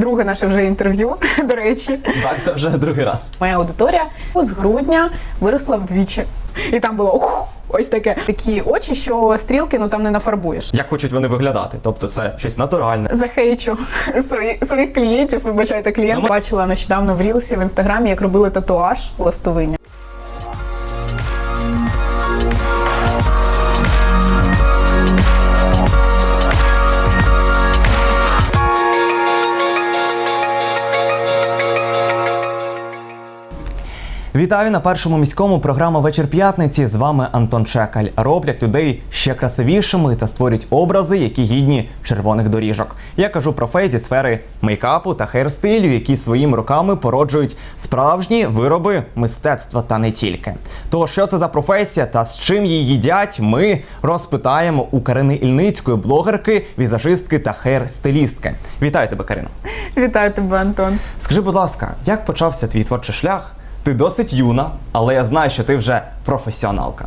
друге наше вже інтерв'ю, до речі. Так, це вже другий раз. Моя аудиторія з грудня виросла вдвічі. І там було ух, ось таке такі очі, що стрілки ну там не нафарбуєш. Як хочуть вони виглядати? Тобто це щось натуральне. Захейчу свої, своїх клієнтів, вибачайте клієнт. Ну, ми- Бачила нещодавно в Рілсі в інстаграмі, як робили татуаж ластовиння. Вітаю на першому міському програма Вечір п'ятниці. З вами Антон Чекаль. Роблять людей ще красивішими та створюють образи, які гідні червоних доріжок. Я кажу про фей зі сфери мейкапу та хейрстилю, які своїми руками породжують справжні вироби мистецтва та не тільки. То що це за професія та з чим її їдять, ми розпитаємо у Карини Ільницької, блогерки, візажистки та хейр-стилістки. Вітаю тебе, Карина. Вітаю тебе, Антон. Скажи, будь ласка, як почався твій творчий шлях? Ти досить юна, але я знаю, що ти вже професіоналка.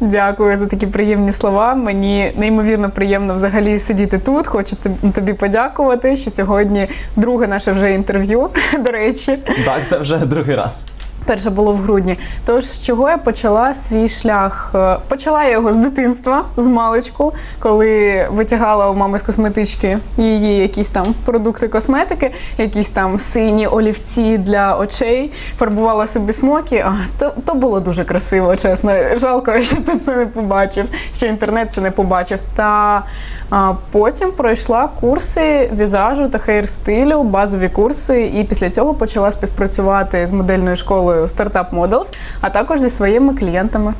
Дякую за такі приємні слова. Мені неймовірно приємно взагалі сидіти тут. Хочу тоб- тобі подякувати, що сьогодні друге наше вже інтерв'ю, до речі. Так, це вже другий раз. Перше було в грудні. Тож з чого я почала свій шлях? Е, Почала я його з дитинства, з маличку, коли витягала у мами з косметички її якісь там продукти косметики, якісь там сині олівці для очей, фарбувала собі смокі. А, то, то було дуже красиво, чесно. Жалко, що ти це не побачив, що інтернет це не побачив. Та а, потім пройшла курси візажу та хейр-стилю, базові курси, і після цього почала співпрацювати з модельною школою Startup Models, а також зі своїми клієнтами.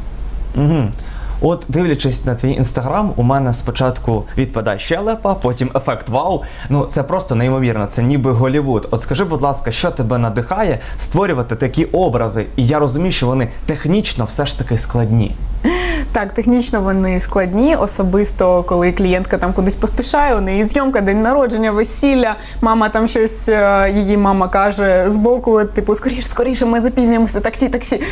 Угу. От дивлячись на твій інстаграм, у мене спочатку відпадає щелепа, потім ефект вау. Ну це просто неймовірно, це ніби Голівуд. От скажи, будь ласка, що тебе надихає створювати такі образи? І я розумію, що вони технічно все ж таки складні. Так, технічно вони складні, особисто коли клієнтка там кудись поспішає, у неї зйомка, день народження, весілля. Мама там щось, е, її мама каже збоку, типу, скоріше, скоріше, ми запізнюємося, таксі, таксі.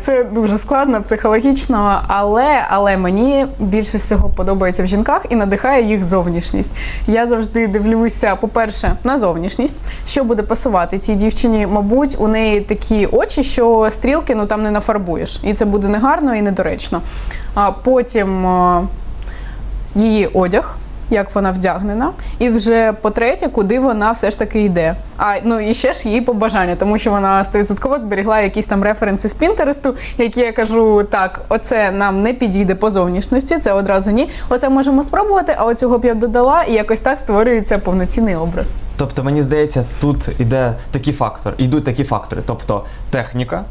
Це дуже складно, психологічно, але, але мені більше всього подобається в жінках і надихає їх зовнішність. Я завжди дивлюся, по-перше, на зовнішність, що буде пасувати цій дівчині. Мабуть, у неї такі очі, що стрілки ну там не нафарбуєш, і це буде негарно і недоречно. А потім е, її одяг. Як вона вдягнена, і вже по-третє, куди вона все ж таки йде. А ну і ще ж її побажання, тому що вона стовідсотково зберігла якісь там референси з Пінтересту, які я кажу, так, оце нам не підійде по зовнішності, це одразу ні. Оце можемо спробувати, а оцього б я додала, і якось так створюється повноцінний образ. Тобто, мені здається, тут іде такі фактори, йдуть такі фактори, тобто техніка,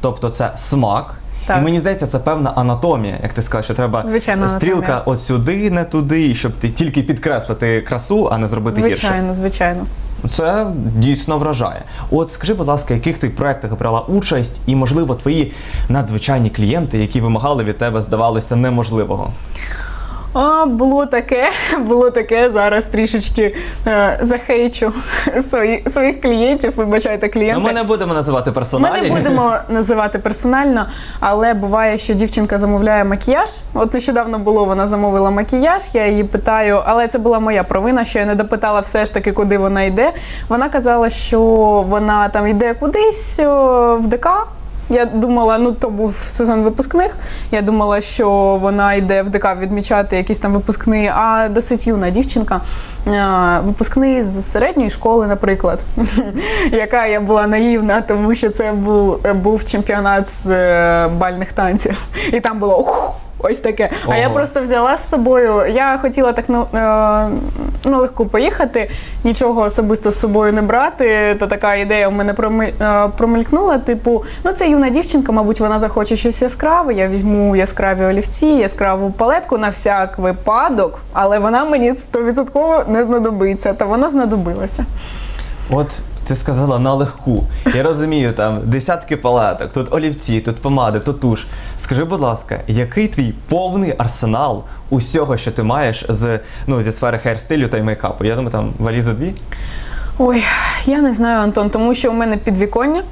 тобто це смак. Так. І мені здається, це певна анатомія, як ти сказав, що треба Звичайно, стрілка анатомія. от сюди, не туди, і щоб ти тільки підкреслити красу, а не зробити гірше. Звичайно, звичайно. Це дійсно вражає. От скажи, будь ласка, яких ти проєктах брала участь, і можливо твої надзвичайні клієнти, які вимагали від тебе, здавалося, неможливого. А, було таке, було таке. Зараз трішечки е, захейчу свої, своїх клієнтів. Вибачайте, клієнти. Ну, ми не будемо називати Ми не будемо називати персонально, але буває, що дівчинка замовляє макіяж. От нещодавно було, вона замовила макіяж. Я її питаю, але це була моя провина, що я не допитала все ж таки, куди вона йде. Вона казала, що вона там йде кудись о, в ДК. Я думала, ну то був сезон випускних. Я думала, що вона йде в ДК відмічати якісь там випускні, а досить юна дівчинка. Випускний з середньої школи, наприклад, яка я була наївна, тому що це був, був чемпіонат з е, бальних танців. І там було ось таке. А я просто взяла з собою. Я хотіла так на, е, на поїхати, нічого особисто з собою не брати. То така ідея в мене е, промелькнула. Типу, ну це юна дівчинка, мабуть, вона захоче щось яскраве. Я візьму яскраві олівці, яскраву палетку на всяк випадок, але вона мені 100% не знадобиться. Та вона знадобилася. От ти сказала на легку. Я розумію, там десятки палеток, тут олівці, тут помади, тут туш. Скажи, будь ласка, який твій повний арсенал усього, що ти маєш з ну зі сфери хейр-стилю та й мейкапу? Я думаю, там валізи дві. Ой, я не знаю, Антон, тому що у мене підвіконня.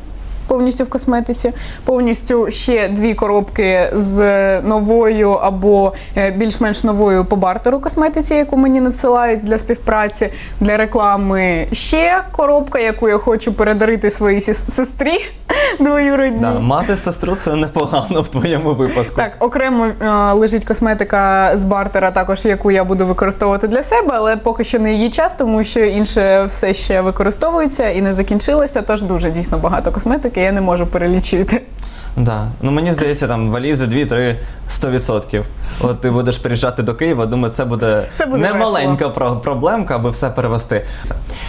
Повністю в косметиці, повністю ще дві коробки з новою або е, більш-менш новою по бартеру косметиці, яку мені надсилають для співпраці, для реклами. Ще коробка, яку я хочу передарити своїй сестрі двоюродній. Да, мати сестру це непогано в твоєму випадку. Так, окремо е, лежить косметика з бартера, також яку я буду використовувати для себе, але поки що не її час, тому що інше все ще використовується і не закінчилося. Тож дуже дійсно багато косметики, я не можу перелічити. Да. Ну мені здається, там валізи 2-3 100%. От ти будеш приїжджати до Києва, думаю, це буде, Це буде немаленька про- проблемка, аби все перевести.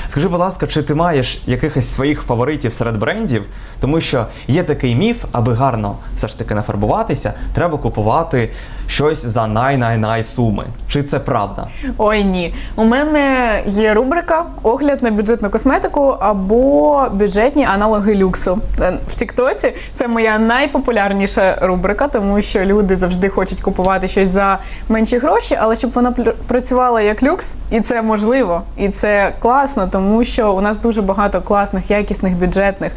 Скажи, будь ласка, чи ти маєш якихось своїх фаворитів серед брендів? Тому що є такий міф, аби гарно все ж таки нафарбуватися, треба купувати щось за най-най-най суми. Чи це правда? Ой, ні. У мене є рубрика Огляд на бюджетну косметику або бюджетні аналоги люксу. Е, В Тіктоці це моя найпопулярніша рубрика, тому що люди завжди хочуть купувати щось за менші гроші, але щоб вона пр- працювала як люкс, і це можливо, і це класно, тому що у нас дуже багато класних, якісних, бюджетних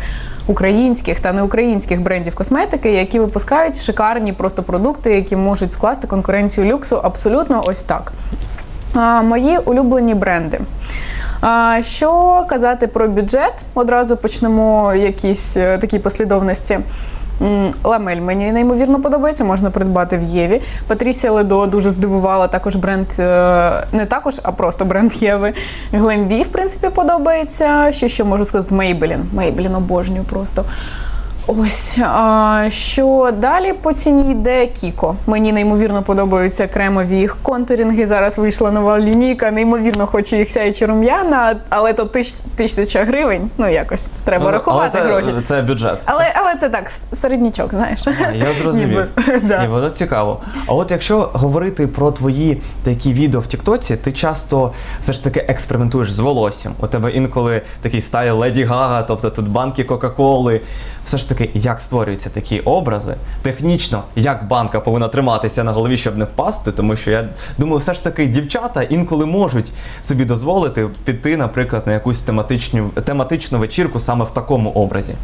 українських та неукраїнських брендів косметики, які випускають шикарні просто продукти, які можуть скласти конкуренцію люксу абсолютно ось так. Мої улюблені бренди. Що казати про бюджет? Одразу почнемо якісь е, такі послідовності. Ламель мені неймовірно подобається, можна придбати в Єві. Патрісія Ледо дуже здивувала також бренд, е, не також, а просто бренд Єви. Глембі, в принципі, подобається. Що ще можу сказати? Мейбелін. Мейбелін обожнюю просто. Ось а, що далі по ціні йде Кіко. Мені неймовірно подобаються кремові їх контурінги. Зараз вийшла нова лінійка. Неймовірно хочу їх сяючі рум'яна, але то тисяч, тисяча гривень. Ну якось треба Ну, рахувати але це, гроші. Це бюджет. Але, але це так, середнячок, знаєш. А, Я зрозумів. Да. Ні, воно цікаво. А от якщо говорити про твої такі відео в Тіктоці, ти часто все ж таки експериментуєш з волоссям. У тебе інколи такий стайл Леді Гага, тобто тут банки Кока-Коли. Все ж таки, як створюються такі образи? Технічно, як банка повинна триматися на голові, щоб не впасти, тому що я думаю, все ж таки дівчата інколи можуть собі дозволити піти, наприклад, на якусь тематичну, тематичну вечірку саме в такому образі.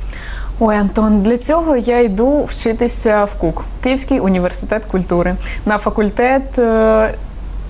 Ой, Антон, для цього я йду вчитися в КУК, Київський університет культури, на факультет.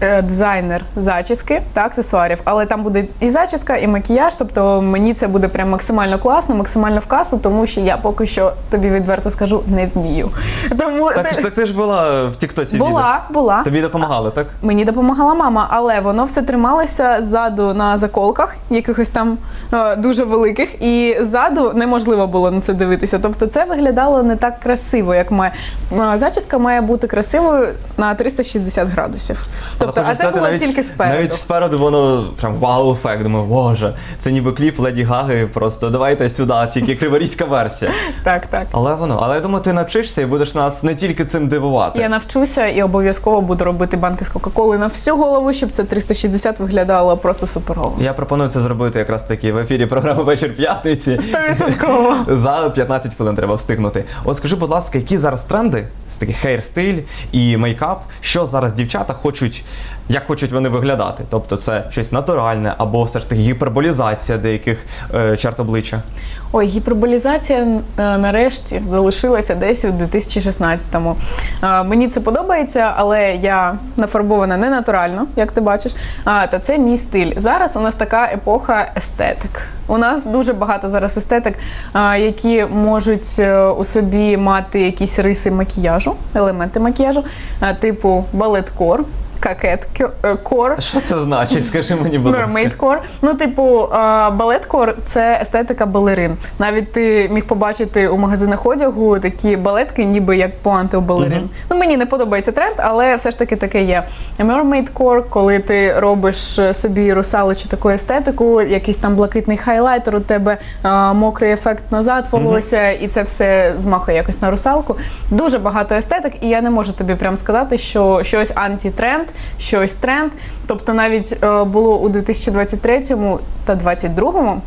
Е, Дизайнер зачіски та аксесуарів, але там буде і зачіска, і макіяж. Тобто мені це буде прям максимально класно, максимально в касу, тому що я поки що тобі відверто скажу не вмію. Тому Так, ти- так ти ж була в Тіктоці відео. була, була. Тобі допомагали, так? Мені допомагала мама, але воно все трималося ззаду на заколках, якихось там е, дуже великих, і ззаду неможливо було на це дивитися. Тобто це виглядало не так красиво, як має. Е, Зачіска має бути красивою на 360 градусів. Тобто, Але а хочу це сказати, було навіть, тільки спереду. Навіть спереду воно прям вау-ефект. Думаю, боже, це ніби кліп Леді Гаги, просто давайте сюди, тільки криворізька версія. Так, так. Але воно, але я думаю, ти навчишся і будеш нас не тільки цим дивувати. Я навчуся і обов'язково буду робити банки з Кока-Коли на всю голову, щоб це 360 виглядало просто суперово. Я пропоную це зробити якраз таки в ефірі програми Вечір п'ятниці. Стовідсотково. За 15 хвилин треба встигнути. От скажи, будь ласка, які зараз тренди з таких хейр-стиль і мейкап, що зараз дівчата хочуть, як хочуть вони виглядати? Тобто це щось натуральне або все ж таки гіперболізація деяких е, черт обличчя. Ой, гіперболізація е, нарешті залишилася десь у 2016-му. Е, Мені це подобається, але я нафарбована не натурально, як ти бачиш. А, та це мій стиль. Зараз у нас така епоха естетик. У нас дуже багато зараз естетик, а, які можуть е, у собі мати якісь риси макіяжу, елементи макіяжу, а, типу балет-кор, какет-кор. Що це значить? Скажи мені, будь ласка. Mermaid-core. Ну, типу, балет-кор – це естетика балерин. Навіть ти міг побачити у магазинах одягу такі балетки, ніби як пуанти у балерин. Мгм. Ну, мені не подобається тренд, але все ж таки таке є. Mermaid-core, коли ти робиш е, собі русаличу таку естетику, якийсь там блакитний хайлайтер, у тебе а, мокрий ефект назад волосся, і це все змахує якось на русалку. Дуже багато естетик, і я не можу тобі прям сказати, що щось антитренд, щось тренд. Тобто навіть е, було у 2023 та 2022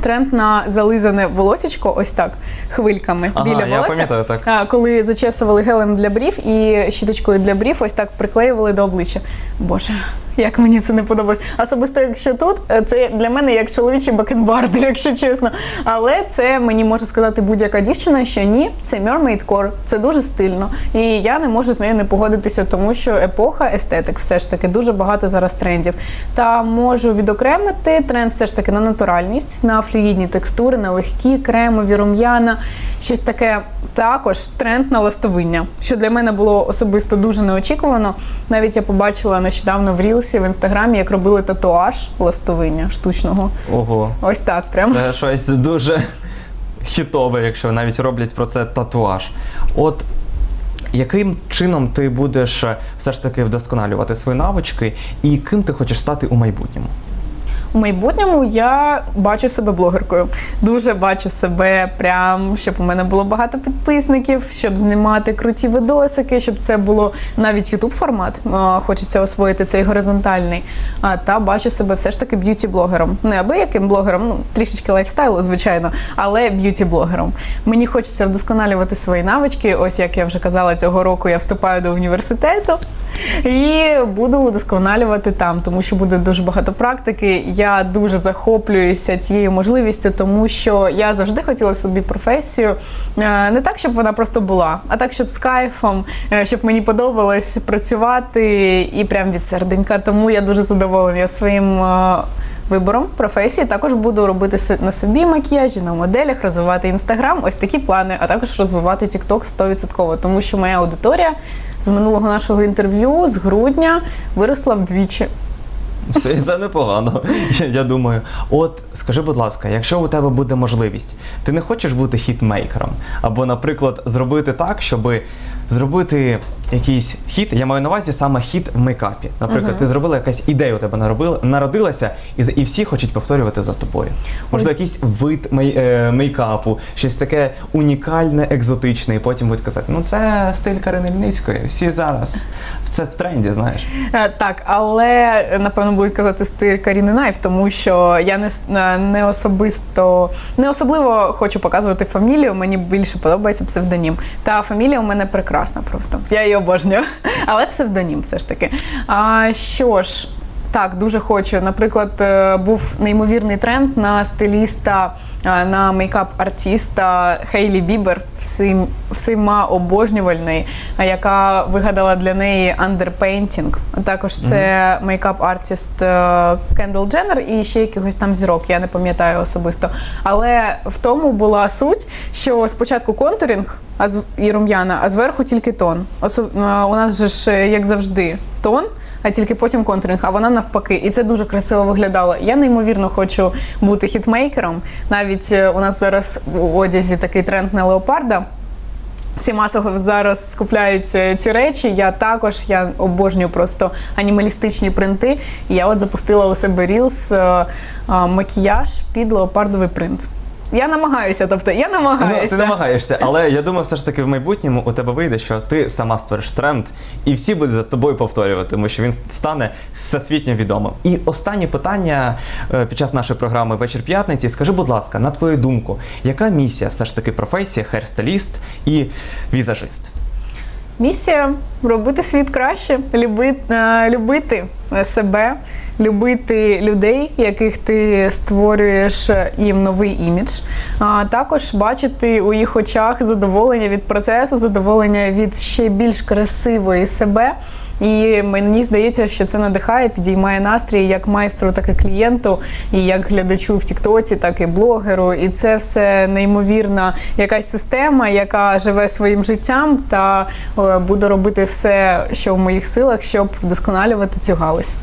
тренд на зализане волосічко, ось так, хвильками Ага, біля я пам'ятаю, так. Коли зачесували гелем для брів і щіточкою для брів, ось так приклеювали до обличчя. Боже, як мені це не подобалось. Особисто, якщо тут, е, це для мене як чоловічі бакенбарди, якщо чесно. Але це мені може сказати будь-яка дівчина, що ні, це core, це дуже стильно. І я не можу з нею не погодитися, тому що епоха естетик все ж таки дуже багато зараз трендів. Та можу відокремити тренд все ж таки на натуральність, на флюїдні текстури, на легкі, кремові, рум'яна, щось таке. Також тренд на ластовиння, що для мене було особисто дуже неочікувано. Навіть я побачила нещодавно в Рілсі в інстаграмі, як робили татуаж ластовиння штучного. Ого. Ось так прям. Це щось дуже хітове, якщо навіть роблять про це татуаж. От яким чином ти будеш е, все ж таки вдосконалювати свої навички, і ким ти хочеш стати у майбутньому? У майбутньому я бачу себе блогеркою. Дуже бачу себе, прям щоб у мене було багато підписників, щоб знімати круті видосики, щоб це було навіть ютуб формат. е, Хочеться освоїти цей горизонтальний. А та бачу себе все ж таки б'юті-блогером. Не абияким блогером, ну трішечки лайфстайлу, звичайно, але б'юті-блогером. Мені хочеться вдосконалювати свої навички. Ось як я вже казала, цього року я вступаю до університету і буду удосконалювати там, тому що буде дуже багато практики. Я дуже захоплююся цією можливістю, тому що я завжди хотіла собі професію е, не так, щоб вона просто була, а так, щоб з кайфом, е, щоб мені подобалось працювати і прям від серденька. Тому я дуже задоволена своїм. Вибором професії також буду робити на собі макіяжі, на моделях, розвивати інстаграм. Ось такі плани, а також розвивати TikTok 100%, тому що моя аудиторія з минулого нашого інтерв'ю з грудня виросла вдвічі. Це непогано, я- думаю. От скажи, будь ласка, якщо у тебе буде можливість, ти не хочеш бути хітмейкером? Або, наприклад, зробити так, щоб зробити якийсь хіт, я маю на увазі саме хіт в мейкапі. Наприклад, ти зробила якась ідея у тебе наробила, народилася, і, і всі хочуть повторювати за тобою. Можливо, якийсь вид мей, е, мейкапу, щось таке унікальне, екзотичне, і потім будуть казати, ну це стиль Карини Льницької, всі зараз. Це в тренді, знаєш. Е, Так, але е, напевно будуть казати стиль Каріни Найф, тому що я не, с- е, не особисто не особливо хочу показувати фамілію. Мені більше подобається псевдонім. Та фамілія у мене прекрасна просто. Я її обожнюю. Але псевдонім все ж таки. А що ж? Так, дуже хочу. Наприклад, е, був неймовірний тренд на стиліста, е, на мейкап-артіста Хейлі Бібер, всім, всіма обожнювальний, яка вигадала для неї андерпейнтінг. Також це мейкап-артіст е, Кендал Дженнер і ще якихось там зірок, я не пам'ятаю особисто. Але в тому була суть, що спочатку контурінг і рум'яна, а зверху тільки тон. Осо- е, у нас же ж, як завжди, тон а тільки потім контуринг, а вона навпаки. І це дуже красиво виглядало. Я неймовірно хочу бути хітмейкером. Навіть е, у нас зараз у одязі такий тренд на леопарда. Всі масово зараз скупляють е, ці речі. Я також я обожнюю просто анімалістичні принти. Я от запустила у себе рілс е, макіяж під леопардовий принт. Я намагаюся, тобто я Ну, намагаюся. ти намагаєшся, але я думаю, все ж таки в майбутньому у тебе вийде, що ти сама створиш тренд, і всі будуть за тобою повторювати, тому що він стане всесвітньо відомим. І останнє питання е, під час нашої програми Вечір п'ятниці. Скажи, будь ласка, на твою думку, яка місія все ж таки професія херстиліст і візажист? Місія робити світ краще, е, любити себе, любити людей, яких ти створюєш е, їм новий імідж. А також бачити у їх очах задоволення від процесу, задоволення від ще більш красивої себе. І мені здається, що це надихає, підіймає настрій як майстру, так і клієнту, і як глядачу в Тіктоці, так і блогеру. І це все неймовірна якась система, яка живе своїм життям, та е, буду робити все, що в моїх силах, щоб вдосконалювати цю галузь.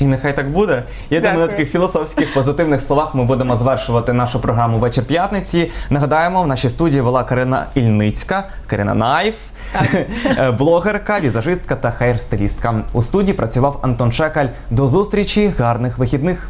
І нехай так буде. Я думаю, на таких філософських позитивних словах ми будемо завершувати нашу програму вечір п'ятниці. Нагадаємо, в нашій студії була Карина Ільницька, Карина Найф, е, блогерка, візажистка та хейр-стилістка. У студії працював Антон Шекаль. До зустрічі, гарних вихідних.